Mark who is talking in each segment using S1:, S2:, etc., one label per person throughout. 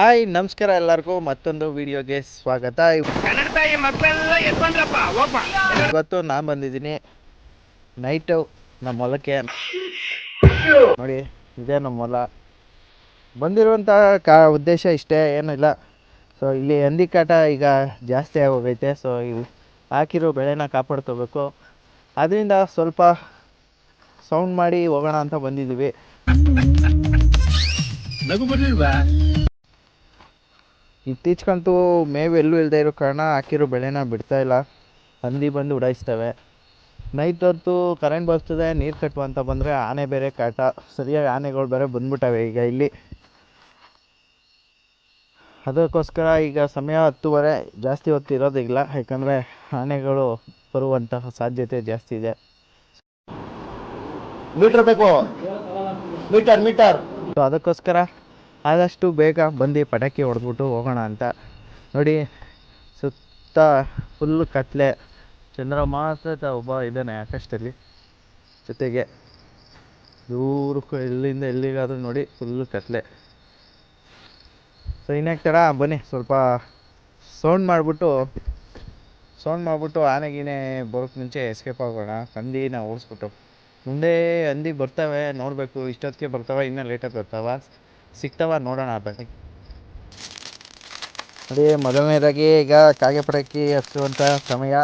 S1: Hi, ನಮಸ್ಕಾರ ಎಲ್ಲರಿಗೂ. ಮತ್ತೊಂದು ವಿಡಿಯೋಗೆ ಸ್ವಾಗತ. ಇವತ್ತು ನಾನು ಬಂದಿದ್ದೀನಿ ನೈಟು ನಮ್ಮ ಹೊಲಕ್ಕೆ. ನೋಡಿ, ಇದೇ ನಮ್ಮ ಹೊಲ. ಬಂದಿರುವಂಥ ಕಾ, ಉದ್ದೇಶ ಇಷ್ಟೇ ಏನಿಲ್ಲ ಸೊ ಇಲ್ಲಿ ಹಂದಿ ಕಾಟ ಈಗ ಜಾಸ್ತಿ ಆಗೋಗೈತೆ. ಸೊ ಇವು ಹಾಕಿರೋ ಬೆಳೆನ ಕಾಪಾಡ್ಕೋಬೇಕು. ಅದರಿಂದ ಸ್ವಲ್ಪ ಸೌಂಡ್ ಮಾಡಿ ಹೋಗೋಣ ಅಂತ ಬಂದಿದ್ದೀವಿ. ಇತ್ತೀಚೆಗಂತೂ ಮೇವು ಎಲ್ಲೂ ಇಲ್ಲದೆ ಇರೋ ಕಾರಣ ಹಾಕಿರೋ ಬೆಳೆನ ಬಿಡ್ತಾ ಇಲ್ಲ. ಹಂದಿ ಬಂದು ಉಡಾಯಿಸ್ತವೆ. ನೈಟ್ ಹೊತ್ತು ಕರೆಂಟ್ ಬರ್ತದೆ ನೀರು ಕಟ್ಟುವ ಅಂತ ಬಂದರೆ ಆನೆ ಬೇರೆ ಕಾಟ. ಸರಿಯಾಗಿ ಆನೆಗಳು ಬೇರೆ ಬಂದ್ಬಿಟ್ಟವೆ ಈಗ ಇಲ್ಲಿ. ಅದಕ್ಕೋಸ್ಕರ ಈಗ ಸಮಯ ಹತ್ತುವರೆ ಜಾಸ್ತಿ ಹೊತ್ತು ಇರೋದಿಲ್ಲ. ಯಾಕಂದರೆ ಆನೆಗಳು ಬರುವಂತಹ ಸಾಧ್ಯತೆ ಜಾಸ್ತಿ ಇದೆ.
S2: ಮೀಟರ್ ಬೇಕು. ಮೀಟರ್ ಮೀಟರ್
S1: ಸೊ ಅದಕ್ಕೋಸ್ಕರ ಆದಷ್ಟು ಬೇಗ ಬಂದು ಪಟಾಕಿ ಹೊಡೆದ್ಬಿಟ್ಟು ಹೋಗೋಣ ಅಂತ. ನೋಡಿ, ಸುತ್ತ ಫುಲ್ಲು ಕತ್ತಲೆ ಚಂದ್ರ ಮಾತ್ರ ಒಬ್ಬ ಇದ್ದಾನೆ ಆಕಾಶದಲ್ಲಿ. ಜೊತೆಗೆ ದೂರಕ್ಕೂ ಎಲ್ಲಿಂದ ಎಲ್ಲಿಗಾದರೂ ನೋಡಿ ಫುಲ್ಲು ಕತ್ತಲೆ ಸೊ ಥರ ಬನ್ನಿ, ಸ್ವಲ್ಪ ಸೌಂಡ್ ಮಾಡಿಬಿಟ್ಟು ಸೌಂಡ್ ಮಾಡಿಬಿಟ್ಟು ಆನೆಗೀನೆ ಬರೋಕ್ಕೆ ಮುಂಚೆ ಎಸ್ಕೇಪ್ ಆಗೋಣ. ಹಂದಿನ ಓಡಿಸ್ಬಿಟ್ಟು. ಮುಂದೆ ಹಂದಿ ಬರ್ತವೆ, ನೋಡಬೇಕು, ಇಷ್ಟೊತ್ತಿಗೆ ಬರ್ತಾವ, ಇನ್ನೂ ಲೇಟಾಗಿ ಬರ್ತಾವ. ಸಿಗ್ತಾವ ನೋಡೋಣ ಬನ್ನಿ ನೋಡಿ ಮೊದಲನೇದಾಗಿ ಈಗ ಕಾಗೆ ಪಟಾಕಿ ಹಚ್ಚುವಂಥ ಸಮಯ.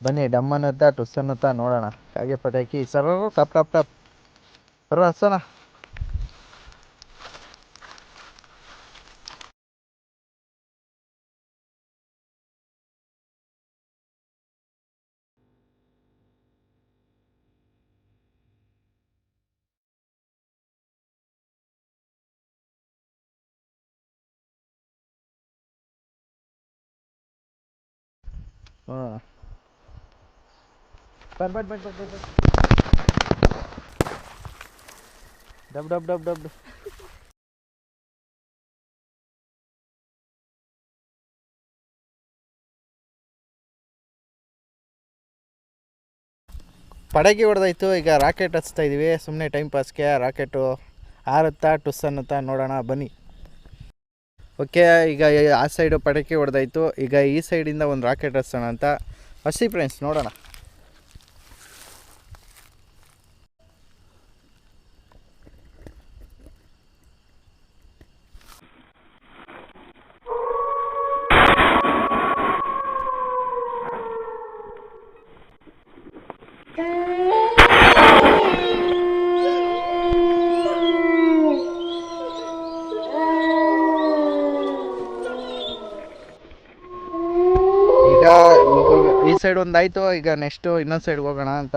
S1: ಬನ್ನಿ ಡಮ್ ಅನ್ನುತ್ತಾ ಟುಸ್ ಅನ್ನುತ್ತಾ ನೋಡೋಣ. ಕಾಗೆ ಪಟಾಕಿ ಸರ್ ಟಪ್ ಟಪ್ ಟಪ್. ಬರೋ ಹಚ್ಚೋಣ ನೋಡೋಣ ಬನ್ ಬನ್ ಬನ್ ಬನ್ ಬರ್ ಡಬ್ ಡಬ್ ಡಬ್ ಪಡಗಿ ಹೊಡೆದಾಯ್ತು. ಈಗ ರಾಕೆಟ್ ಹಚ್ತಾ ಇದೀವಿ. ಸುಮ್ಮನೆ ಟೈಮ್ ಪಾಸ್ಗೆ ರಾಕೆಟು ಆರುತ್ತಾ ಟುಸ್ ಅನ್ನುತ್ತಾ ನೋಡೋಣ. ಬನ್ನಿ. ಓಕೆ, ಈಗ ಆ ಸೈಡು ಪಟಾಕಿ ಹೊಡೆದಾಯ್ತು. ಈಗ ಈ ಸೈಡಿಂದ ಒಂದು ರಾಕೆಟ್ ಹಚ್ಚೋಣ ಅಂತ. ಅಷ್ಟೇ ಫ್ರೆಂಡ್ಸ್ ನೋಡೋಣ. ಸೈಡ್ ಒಂದಾಯ್ತು, ಈಗ ನೆಕ್ಸ್ಟು ಇನ್ನೊಂದು ಸೈಡ್ ಹೋಗೋಣ ಅಂತ.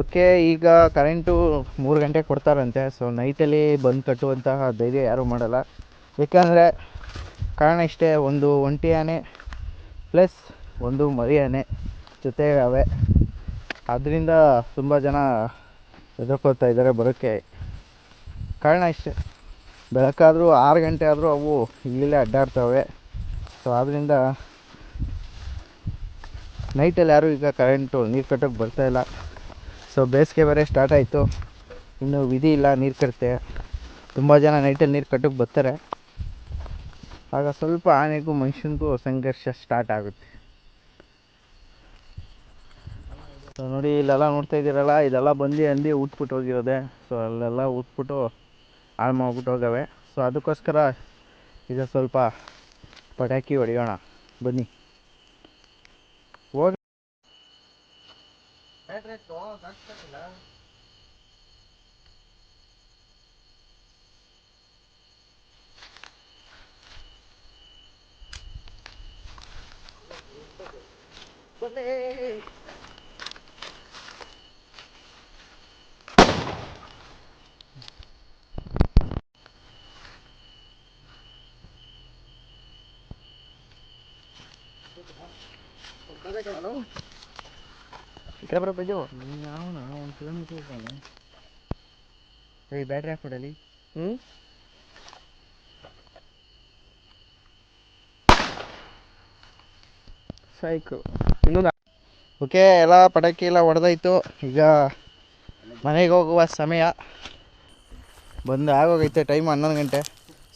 S1: ಓಕೆ ಈಗ ಕರೆಂಟು ಮೂರು ಗಂಟೆಗೆ ಕೊಡ್ತಾರಂತೆ ಸೊ ನೈಟಲ್ಲಿ ಬಂದು ಕಟ್ಟುವಂತಹ ಧೈರ್ಯ ಯಾರೂ ಮಾಡಲ್ಲ. ಏಕೆಂದರೆ ಕಾರಣ ಇಷ್ಟೇ, ಒಂದು ಒಂಟಿ ಆನೆ ಪ್ಲಸ್ ಒಂದು ಮರಿ ಆನೆ ಜೊತೆ ಅವೆ ಅದರಿಂದ ತುಂಬ ಜನ ಹೆದರ್ಕೊಳ್ತಾ ಇದ್ದಾರೆ ಬರೋಕ್ಕೆ. ಕಾರಣ ಇಷ್ಟೇ, ಬೆಳಕಾದರೂ ಆರು ಗಂಟೆ ಆದರೂ ಅವು ಇಲ್ಲೇ ಅಡ್ಡಾಡ್ತವೆ. ಸೊ ಆದ್ದರಿಂದ ನೈಟಲ್ಲಿ ಯಾರೂ ಈಗ ಕರೆಂಟು, ನೀರು ಕಟ್ಟೋಕ್ಕೆ ಬರ್ತಾಯಿಲ್ಲ ಸೊ ಬೇಸಿಗೆ ಬೇರೆ ಸ್ಟಾರ್ಟ್ ಆಯಿತು. ಇನ್ನೂ ವಿಧಿ ಇಲ್ಲ, ನೀರು ಕಟ್ಟುತ್ತೆ. ತುಂಬ ಜನ ನೈಟಲ್ಲಿ ನೀರು ಕಟ್ಟೋಕ್ಕೆ ಬರ್ತಾರೆ. ಆಗ ಸ್ವಲ್ಪ ಆನೆಗೂ ಮನುಷ್ಯನಿಗೂ ಸಂಘರ್ಷ ಸ್ಟಾರ್ಟ್ ಆಗುತ್ತೆ. ಸೊ ನೋಡಿ, ಇಲ್ಲೆಲ್ಲ ನೋಡ್ತಾ ಇದ್ದೀರಲ್ಲ, ಇದೆಲ್ಲ ಬಂದು ಹಂದಿ ಊದ್ಬಿಟ್ಟು ಹೋಗಿರೋದೆ. ಸೊ ಅಲ್ಲೆಲ್ಲ ಊದ್ಬಿಟ್ಟು ಹಾಳು ಮಾಡ್ಬಿಟ್ಟು ಹೋಗವೆ. ಸೊ ಅದಕ್ಕೋಸ್ಕರ ಈಗ ಸ್ವಲ್ಪ ಪಟಾಕಿ ಹೊಡೆಯೋಣ. ಬನ್ನಿ. ಹೋಗಿ ಈ ಕಡೆ ಬರೋ ಪೆಜು
S2: ಅವನ ಒಂದು ಕಿಲೋಮೀಟರ್
S1: ಏಯ್ ಬ್ಯಾಟ್ರಿ ಹಾಕ್ಬಿಡಲಿ
S3: ಹ್ಞೂ ಸೈಕ್ ಇನ್ನೊಂದು
S1: ಓಕೆ ಎಲ್ಲ ಪಟಾಕಿ ಎಲ್ಲ ಹೊಡೆದಾಯ್ತು ಈಗ ಮನೆಗೆ ಹೋಗುವ ಸಮಯ. ಬಂದು ಆಗೋಗೈತೆ ಟೈಮ್ ಹನ್ನೊಂದು ಗಂಟೆ.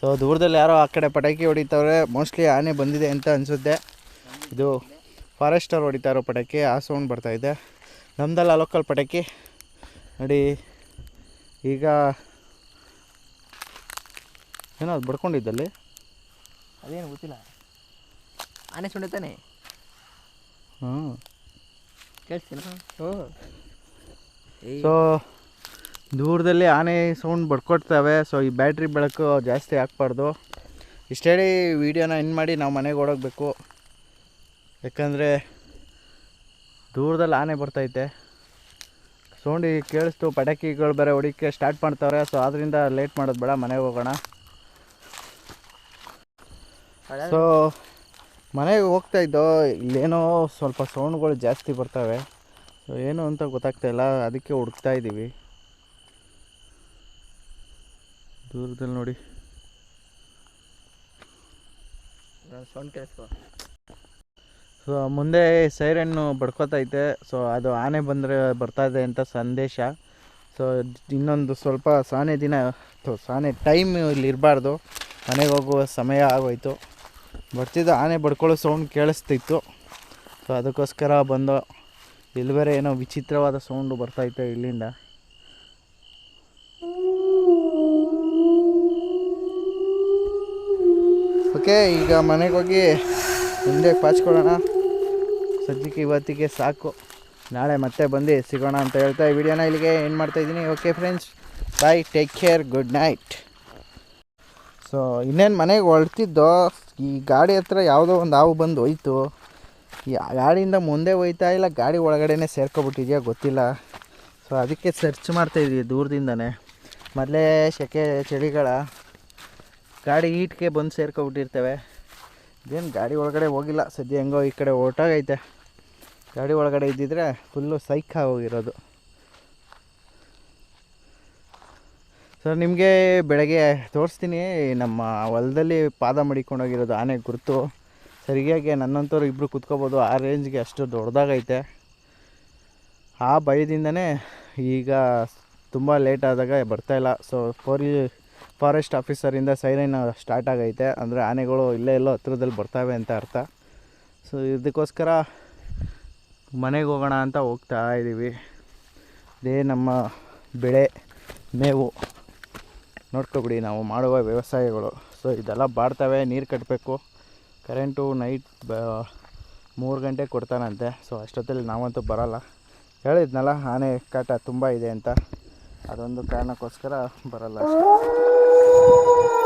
S1: ಸೊ ದೂರದಲ್ಲಿ ಯಾರೋ ಆ ಕಡೆ ಪಟಾಕಿ ಹೊಡಿತವ್ರೆ ಮೋಸ್ಟ್ಲಿ ಆನೆ ಬಂದಿದೆ ಅಂತ ಅನಿಸುತ್ತೆ. ಇದು ಫಾರೆಸ್ಟರ್ ಹೊಡಿತಾ ಇರೋ ಪಟಾಕಿ ಆ ಸೌಂಡ್ ಬರ್ತಾಯಿದೆ ನಮ್ದಲ್ಲ ಲೋಕಲ್ ಪಟಾಕಿ ನೋಡಿ. ಈಗ ಏನೋ ಅದು ಬಡ್ಕೊಂಡಿದ್ದಲ್ಲಿ.
S3: ಅದೇನು ಗೊತ್ತಿಲ್ಲ. ಆನೆ ಸುಂಡೆ ತಾನೆ?
S1: ಹ್ಞೂ
S3: ಕೇಳ್ತೀನಿ
S1: ಸೊ ದೂರದಲ್ಲಿ ಆನೆ ಸೌಂಡ್ ಬಡ್ಕೊಡ್ತವೆ. ಸೊ ಈ ಬ್ಯಾಟ್ರಿ ಬೆಳಕು ಜಾಸ್ತಿ ಹಾಕ್ಬಾರ್ದು. ಇಷ್ಟು ವೀಡಿಯೋನ ಇನ್ ಮಾಡಿ ನಾವು ಮನೆಗೆ ಓಡೋಗ್ಬೇಕು. ಯಾಕಂದರೆ ದೂರದಲ್ಲಿ ಆನೆ ಬರ್ತೈತೆ ಸೌಂಡ್ ಕೇಳಿಸ್ತು, ಪಟಾಕಿಗಳು ಬೇರೆ ಹೊಡಿಕೆ ಸ್ಟಾರ್ಟ್ ಮಾಡ್ತಾವ್ರೆ ಸೊ ಅದರಿಂದ ಲೇಟ್ ಮಾಡೋದು ಬೇಡ, ಮನೆಗೆ ಹೋಗೋಣ. ಸೊ ಮನೆಗೆ ಹೋಗ್ತಾ ಇದ್ದೋ, ಇಲ್ಲೇನೋ ಸ್ವಲ್ಪ ಸೌಂಡ್ಗಳು ಜಾಸ್ತಿ ಬರ್ತವೆ. ಸೊ ಏನು ಅಂತ ಗೊತ್ತಾಗ್ತಾ ಇಲ್ಲ, ಅದಕ್ಕೆ ಹುಡುಕ್ತಾ ಇದ್ದೀವಿ ದೂರದಲ್ಲಿ ನೋಡಿ.
S3: ಸೌಂಡ್ ಕೇಳಿಸ್ಕೊ.
S1: ಸೊ ಮುಂದೆ ಸೈರನ್ನು ಬಡ್ಕೋತೈತೆ. ಸೊ ಅದು ಆನೆ ಬಂದರೆ ಬರ್ತಾ ಇದೆ ಅಂತ ಸಂದೇಶ. ಸೊ ಇನ್ನೊಂದು ಸ್ವಲ್ಪ ಸಾನೆ ದಿನ ಸಾನೆ ಟೈಮ್ ಇಲ್ಲಿ ಇರಬಾರ್ದು. ಮನೆಗೆ ಹೋಗುವ ಸಮಯ ಆಗೋಯ್ತು. ಬರ್ತಿದ್ದ ಆನೆ ಬಡ್ಕೊಳ್ಳೋ ಸೌಂಡ್ ಕೇಳಿಸ್ತಿತ್ತು. ಸೊ ಅದಕ್ಕೋಸ್ಕರ ಬಂದು ಇಲ್ಲಿ ಬೇರೆ ಏನೋ ವಿಚಿತ್ರವಾದ ಸೌಂಡು ಬರ್ತಾಯಿತ್ತು ಇಲ್ಲಿಂದ. ಓಕೆ ಈಗ ಮನೆಗೆ ಹೋಗಿ ಮುಂದೆ ಪಾಚ್ಕೊಳ್ಳೋಣ. ಸದ್ಯಕ್ಕೆ ಇವತ್ತಿಗೆ ಸಾಕು. ನಾಳೆ ಮತ್ತೆ ಬಂದು ಸಿಗೋಣ ಅಂತ ಹೇಳ್ತಾ ಈ ವಿಡಿಯೋನ ಇಲ್ಲಿಗೆ ಏನು ಮಾಡ್ತಾಯಿದ್ದೀನಿ okay friends bye take care good night so ಇನ್ನೇನು ಮನೆಗೆ ಹೊರಡ್ತಿದ್ದೋ ಈ ಗಾಡಿ ಹತ್ರ ಯಾವುದೋ ಒಂದು ಹಾವು ಬಂದು ಹೋಯ್ತು. ಈ ಗಾಡಿಯಿಂದ ಮುಂದೆ ಹೋಯ್ತಾ ಇಲ್ಲ, ಗಾಡಿ ಒಳಗಡೆನೇ ಸೇರ್ಕೊಬಿಟ್ಟಿದೆಯಾ ಗೊತ್ತಿಲ್ಲ. ಸೊ ಅದಕ್ಕೆ ಸರ್ಚ್ ಮಾಡ್ತಾಯಿದ್ವಿ ದೂರದಿಂದನೇ. ಮೊದಲೇ ಸೆಕೆ ಚಳಿಗಳ ಗಾಡಿ ಈಟ್ಗೆ ಬಂದು ಸೇರ್ಕೊಬಿಟ್ಟಿರ್ತವೆ. ಇದೇನು ಗಾಡಿ ಒಳಗಡೆ ಹೋಗಿಲ್ಲ. ಸದ್ಯ ಹೆಂಗೋ ಈ ಕಡೆ ಹೊರಟಾಗೈತೆ. ಗಾಡಿ ಒಳಗಡೆ ಇದ್ದಿದ್ರೆ ಫುಲ್ಲು ಸೈಕ್ ಹೋಗಿರೋದು ಸರ್ ನಿಮಗೆ ಬೆಳಗ್ಗೆ ತೋರಿಸ್ತೀನಿ. ನಮ್ಮ ಹೊಲದಲ್ಲಿ ಪಾದ ಮಡಿಕೊಂಡೋಗಿರೋದು ಆನೆ ಗುರುತು. ಸರಿಯಾಗಿ ನನ್ನಂಥವ್ರು ಇಬ್ಬರು ಕುತ್ಕೋಬೋದು. ಆ ರೇಂಜ್ಗೆ ಅಷ್ಟು ದೊಡ್ಡದಾಗೈತೆ. ಆ ಭಯದಿಂದನೇ ಈಗ ತುಂಬ ಲೇಟ್ ಆದಾಗ ಬರ್ತಾಯಿಲ್ಲ ಸೊ ಫೋರ್ ಫಾರೆಸ್ಟ್ ಆಫೀಸರಿಂದ ಸೈರನ್ ಸ್ಟಾರ್ಟ್ ಆಗೈತೆ. ಅಂದರೆ ಆನೆಗಳು ಇಲ್ಲೇ ಎಲ್ಲೋ ಹತ್ರದಲ್ಲಿ ಬರ್ತವೆ ಅಂತ ಅರ್ಥ. ಸೊ ಇದಕ್ಕೋಸ್ಕರ ಮನೆಗೆ ಹೋಗೋಣ ಅಂತ ಹೋಗ್ತಾ ಇದ್ದೀವಿ ಇದೇ ನಮ್ಮ ಬೆಳೆ, ಮೇವು. ನೋಡ್ಕೊಬಿಡಿ ನಾವು ಮಾಡುವ ವ್ಯವಸಾಯಗಳು. ಸೊ ಇದೆಲ್ಲ ಬಾಡ್ತವೆ, ನೀರು ಕಟ್ಟಬೇಕು ಕರೆಂಟು ನೈಟ್ ಬ, ಮೂರು ಗಂಟೆ ಕೊಡ್ತಾನಂತೆ. ಸೊ ಅಷ್ಟೊತ್ತಲ್ಲಿ ನಾವಂತೂ ಬರೋಲ್ಲ. ಹೇಳಿದ್ನಲ್ಲ, ಆನೆ ಕಾಟ ತುಂಬ ಇದೆ ಅಂತ. ಅದೊಂದು ಕಾರಣಕ್ಕೋಸ್ಕರ ಬರಲ್ಲ ಅಷ್ಟೇ. Oh.